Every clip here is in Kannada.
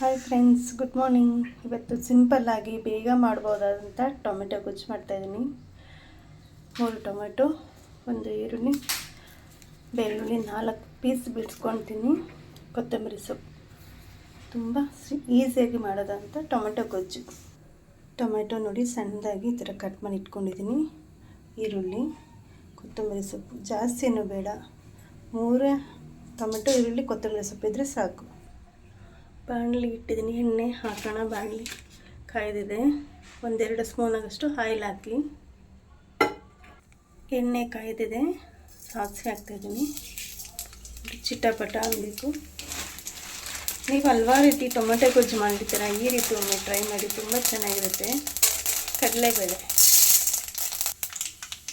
ಹಾಯ್ ಫ್ರೆಂಡ್ಸ್ ಗುಡ್ ಮಾರ್ನಿಂಗ್ ಇವತ್ತು ಸಿಂಪಲ್ಲಾಗಿ ಬೇಗ ಮಾಡ್ಬೋದಾದಂಥ ಟೊಮೆಟೊ ಗೊಜ್ಜು ಮಾಡ್ತಾಯಿದ್ದೀನಿ ಮೂರು ಟೊಮೆಟೊ, ಒಂದು ಈರುಳ್ಳಿ, ಬೆಳ್ಳುಳ್ಳಿ ನಾಲ್ಕು ಪೀಸ್ ಬಿಡಿಸ್ಕೊಳ್ತೀನಿ ಕೊತ್ತಂಬರಿ ಸೊಪ್ಪು. ತುಂಬ ಈಸಿಯಾಗಿ ಮಾಡೋದಂಥ ಟೊಮೆಟೊ ಗೊಜ್ಜು. ಟೊಮೆಟೊ ನೋಡಿ ಸಣ್ಣದಾಗಿ ಈ ಥರ ಕಟ್ ಮಾಡಿ ಇಟ್ಕೊಂಡಿದ್ದೀನಿ. ಈರುಳ್ಳಿ, ಕೊತ್ತಂಬರಿ ಸೊಪ್ಪು ಜಾಸ್ತಿ ಏನೂ ಬೇಡ. ಮೂರೇ ಟೊಮೆಟೊ, ಈರುಳ್ಳಿ, ಕೊತ್ತಂಬರಿ ಸೊಪ್ಪು ಇದ್ದರೆ ಸಾಕು. ಬಾಣಲಿ ಇಟ್ಟಿದ್ದೀನಿ, ಎಣ್ಣೆ ಹಾಕೋಣ ಬಾಣಲಿ ಕಾಯ್ದಿದೆ. ಒಂದೆರಡು ಸ್ಪೂನಾಗಷ್ಟು ಆಯಿಲ್ ಹಾಕಿ. ಎಣ್ಣೆ ಕಾಯ್ದಿದೆ. ಸಾಸಿವೆ ಹಾಕ್ತಾಯಿದ್ದೀನಿ. ಚಿಟ್ಟಪಟ ಆಗಬೇಕು ನೀವು ಹಲ್ವಾರು ರೀತಿ ಟೊಮೆಟೊ ಗೊಜ್ಜು ಮಾಡಿರ್ತೀರ ಈ ರೀತಿ ಒಮ್ಮೆ ಟ್ರೈ ಮಾಡಿ, ತುಂಬ ಚೆನ್ನಾಗಿರುತ್ತೆ. ಕಡಲೆಬೇಳೆ.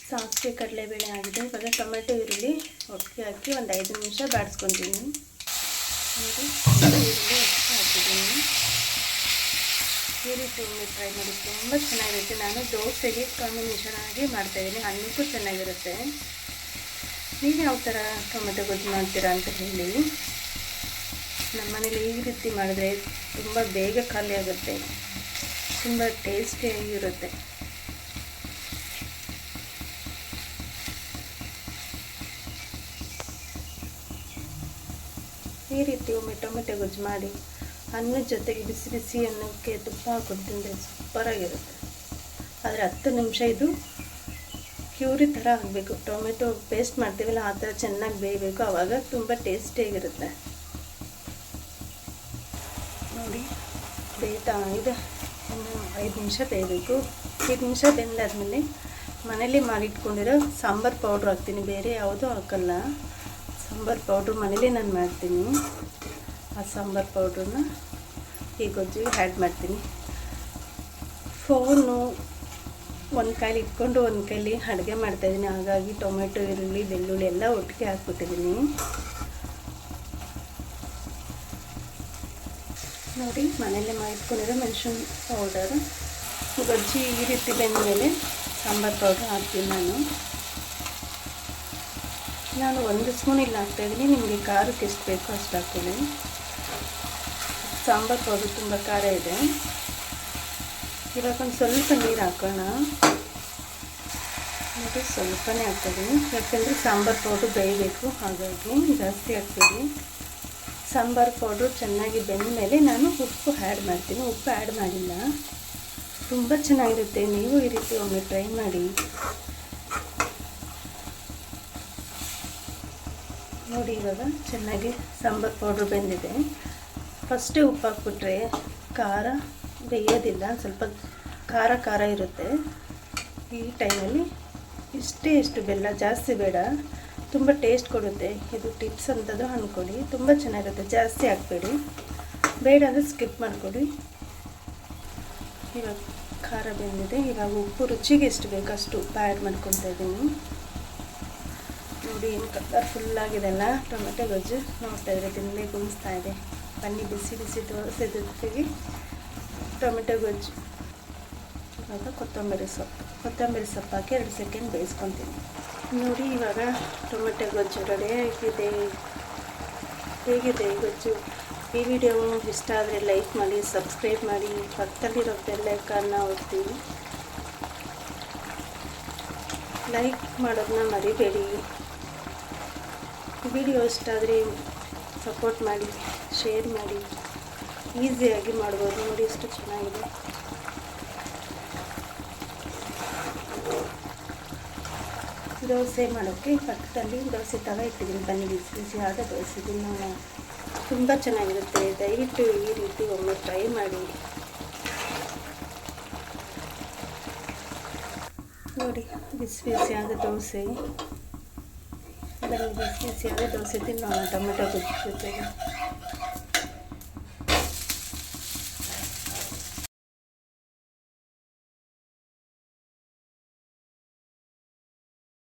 ಸಾಸಿವೆ ಕಡಲೆಬೇಳೆ ಆಗಿದೆ. ಇವಾಗ ಟೊಮೆಟೊ ಈರುಳ್ಳಿ ಒಟ್ಟಿಗೆ ಹಾಕಿ ಒಂದು ಐದು ನಿಮಿಷ ಬಾಡಿಸ್ಕೊತೀನಿ. ನೋಡಿ ಈರುಳ್ಳಿ ಒಮ್ಮೆ ಟ್ರೈ ಮಾಡಿ ತುಂಬ ಚೆನ್ನಾಗಿರುತ್ತೆ. ನಾನು ದೋಸೆಗೆ ಕಾಂಬಿನೇಷನ್ ಆಗಿ ಮಾಡ್ತಾಯಿದ್ದೀನಿ ಅನ್ನಕ್ಕೂ ಚೆನ್ನಾಗಿರುತ್ತೆ. ನೀವು ಯಾವ ಥರ ಟೊಮೆಟೊ ಗೊಜ್ಜು ಮಾಡ್ತೀರಾ ಅಂತ ಹೇಳಿ. ನಮ್ಮ ಮನೇಲಿ ಈ ರೀತಿ ಮಾಡಿದ್ರೆ ತುಂಬ ಬೇಗ ಖಾಲಿ ಆಗುತ್ತೆ. ತುಂಬ ಟೇಸ್ಟಿಯಾಗಿರುತ್ತೆ ಈ ರೀತಿ ಒಮ್ಮೆ ಟೊಮೆಟೊ ಗೊಜ್ಜು ಮಾಡಿ. ಅನ್ನದ ಜೊತೆಗೆ ಬಿಸಿ ಬಿಸಿ ಅನ್ನಕ್ಕೆ ತುಪ್ಪ ಹಾಕೊಂಡು ತಿಂದರೆ ಸೂಪರಾಗಿರುತ್ತೆ. ಆದರೆ ಹತ್ತು ನಿಮಿಷ ಇದು ಕ್ಯೂರಿ ಥರ ಆಗಬೇಕು. ಟೊಮೆಟೊ ಪೇಸ್ಟ್ ಮಾಡ್ತೀವಲ್ಲ, ಆ ಥರ ಚೆನ್ನಾಗಿ ಬೇಯಬೇಕು. ಆವಾಗ ತುಂಬ ಟೇಸ್ಟಿಯಾಗಿರುತ್ತೆ. ನೋಡಿ, ಬೇಯ್ತಾ ಇದೆ. ಇನ್ನು ಐದು ನಿಮಿಷ ಬೇಯಬೇಕು. ಐದು ನಿಮಿಷ ಬೆಂದಾದ್ಮೇಲೆ ಮನೇಲಿ ಮಾಡಿಟ್ಕೊಂಡಿರೋ ಸಾಂಬಾರು ಪೌಡ್ರ್ ಹಾಕ್ತೀನಿ. ಬೇರೆ ಯಾವುದೂ ಹಾಕಲ್ಲ. ಸಾಂಬಾರು ಪೌಡ್ರ್ ಮನೇಲಿ ನಾನು ಮಾಡ್ತೀನಿ. ಆ ಸಾಂಬಾರು ಪೌಡ್ರನ್ನ ಈ ಗೊಜ್ಜಿಗೆ ಆ್ಯಡ್ ಮಾಡ್ತೀನಿ. ಫೋನು ಒಂದು ಕೈಲಿ ಇಟ್ಕೊಂಡು ಒಂದು ಕೈಲಿ ಅಡುಗೆ ಮಾಡ್ತಾಯಿದ್ದೀನಿ ಹಾಗಾಗಿ ಟೊಮೆಟೊ ಈರುಳ್ಳಿ, ಬೆಳ್ಳುಳ್ಳಿ ಎಲ್ಲ ಒಟ್ಟಿಗೆ ಹಾಕ್ಬಿಟ್ಟಿದ್ದೀನಿ ನೋಡಿ, ಮನೆಯಲ್ಲೇ ಮಾಡಿಟ್ಕೊಂಡಿರೋ ಮೆಣಸಿನ ಪೌಡರ್ ಗೊಜ್ಜಿ ಈ ರೀತಿ ಬೆಂದಮೇಲೆ ಸಾಂಬಾರು ಪೌಡ್ರ್ ಹಾಕ್ತೀನಿ ನಾನು. ನಾನು ಒಂದು ಸ್ಪೂನ್ ಇಲ್ಲ ಹಾಕ್ತಾಯಿದ್ದೀನಿ ನಿಮಗೆ ಖಾರಕ್ಕೆ ಎಷ್ಟು ಬೇಕೋ ಅಷ್ಟು ಹಾಕ್ತೀನಿ. ಸಾಂಬಾರು ಪೌಡರ್ ತುಂಬ ಖಾರ ಇದೆ. ಇವಾಗ ಒಂದು ಸ್ವಲ್ಪ ನೀರು ಹಾಕೋಣ. ಮತ್ತು ಸ್ವಲ್ಪನೇ ಹಾಕ್ತೀವಿ ಯಾಕೆಂದರೆ ಸಾಂಬಾರು ಪೌಡ್ರು ಬೇಯಬೇಕು, ಹಾಗಾಗಿ ಜಾಸ್ತಿ ಹಾಕ್ತೀವಿ ಸಾಂಬಾರು ಪೌಡ್ರು ಚೆನ್ನಾಗಿ ಬೆಂದ ಮೇಲೆ ನಾನು ಉಪ್ಪು ಆ್ಯಡ್ ಮಾಡ್ತೀನಿ. ಉಪ್ಪು ಆ್ಯಡ್ ಮಾಡಿಲ್ಲ. ತುಂಬ ಚೆನ್ನಾಗಿರುತ್ತೆ. ನೀವು ಈ ರೀತಿ ಒಮ್ಮೆ ಟ್ರೈ ಮಾಡಿ. ನೋಡಿ, ಇವಾಗ ಚೆನ್ನಾಗಿ ಸಾಂಬಾರು ಪೌಡ್ರು ಬೆಂದಿದೆ. ಫಸ್ಟೇ ಉಪ್ಪು ಹಾಕ್ಬಿಟ್ರೆ ಖಾರ ಬೇಯೋದಿಲ್ಲ, ಸ್ವಲ್ಪ ಖಾರ ಖಾರ ಇರುತ್ತೆ. ಈ ಟೈಮಲ್ಲಿ ಇಷ್ಟೇ ಇಷ್ಟು ಬೆಲ್ಲ, ಜಾಸ್ತಿ ಬೇಡ. ತುಂಬ ಟೇಸ್ಟ್ ಕೊಡುತ್ತೆ. ಇದು ಟಿಪ್ಸ್ ಅಂತದ್ದು ಅಂದ್ಕೊಳ್ಳಿ. ತುಂಬ ಚೆನ್ನಾಗಿರುತ್ತೆ. ಜಾಸ್ತಿ ಹಾಕ್ಬೇಡಿ. ಬೇಡ ಅಂದರೆ ಸ್ಕಿಪ್ ಮಾಡಿಕೊಡಿ. ಇವಾಗ ಖಾರ ಬೆಂದಿದೆ. ಇವಾಗ ಉಪ್ಪು ರುಚಿಗೆ ಎಷ್ಟು ಬೇಕು ಅಷ್ಟು ಉಪ್ಪು ಆ್ಯಡ್ ಮಾಡ್ಕೊತಾ ಇದ್ದೀನಿ. ನೋಡಿ, ಏನು ಅಲ್ಲ. ಟೊಮೆಟೊ ಗೊಜ್ಜು ನೋಡ್ತಾ ಇದ್ರೆ ತಿನ್ನಬೇಕು ಗುಣಿಸ್ತಾ ಇದೆ. ಬನ್ನಿ ಬಿಸಿ ಬಿಸಿ ದೋಸೆ ಜೊತೆಗೆ ಟೊಮೆಟೊ ಗೊಜ್ಜು. ಇವಾಗ ಕೊತ್ತಂಬರಿ ಸೊಪ್ಪು. ಕೊತ್ತಂಬರಿ ಸೊಪ್ಪು ಹಾಕಿ ಎರಡು ಸೆಕೆಂಡ್ ಬೇಯಿಸ್ಕೊತೀನಿ. ನೋಡಿ, ಇವಾಗ ಟೊಮೆಟೊ ಗೊಜ್ಜು ರೆಡಿ ಆಗಿದೆ. ಹೇಗಿದೆ ಗೊಜ್ಜು? ಈ ವಿಡಿಯೋ ಇಷ್ಟ ಆದರೆ ಲೈಕ್ ಮಾಡಿ, ಸಬ್ಸ್ಕ್ರೈಬ್ ಮಾಡಿ. ಪಕ್ಕದಲ್ಲಿರೋ ಬೆಲ್ಲೈಕನ್ನ ಒತ್ತೀನಿ ಲೈಕ್ ಮಾಡೋದನ್ನ ಮರಿಬೇಡಿ. ವಿಡಿಯೋ ಇಷ್ಟ ಆದರೆ ಸಪೋರ್ಟ್ ಮಾಡಿ. ಶೇರ್ ಮಾಡಿ. ಈಸಿಯಾಗಿ ಮಾಡ್ಬೋದು. ನೋಡಿ ಎಷ್ಟು ಚೆನ್ನಾಗಿದೆ. ದೋಸೆ ಮಾಡೋಕ್ಕೆ ಪಕ್ಕದಲ್ಲಿ ದೋಸೆ ತವ ಇಟ್ಟಿದ್ದೀನಿ. ಬನ್ನಿ ಬಿಸಿ ಬಿಸಿ ಆದ ದೋಸೆ. ತಿನ್ನೋಣ ತುಂಬ ಚೆನ್ನಾಗಿರುತ್ತೆ. ದಯವಿಟ್ಟು ಈ ರೀತಿ ಒಮ್ಮೆ ಟ್ರೈ ಮಾಡಿ. ನೋಡಿ, ಬಿಸಿ ಬಿಸಿಯಾದ ದೋಸೆ. ಬನ್ನಿ, ಬಿಸಿ ಬಿಸಿಯಾದ ದೋಸೆ ತಿನ್ನೋಣ. ಟೊಮೆಟೊ ಗೊಜ್ಜು ಜೊತೆಗೆ.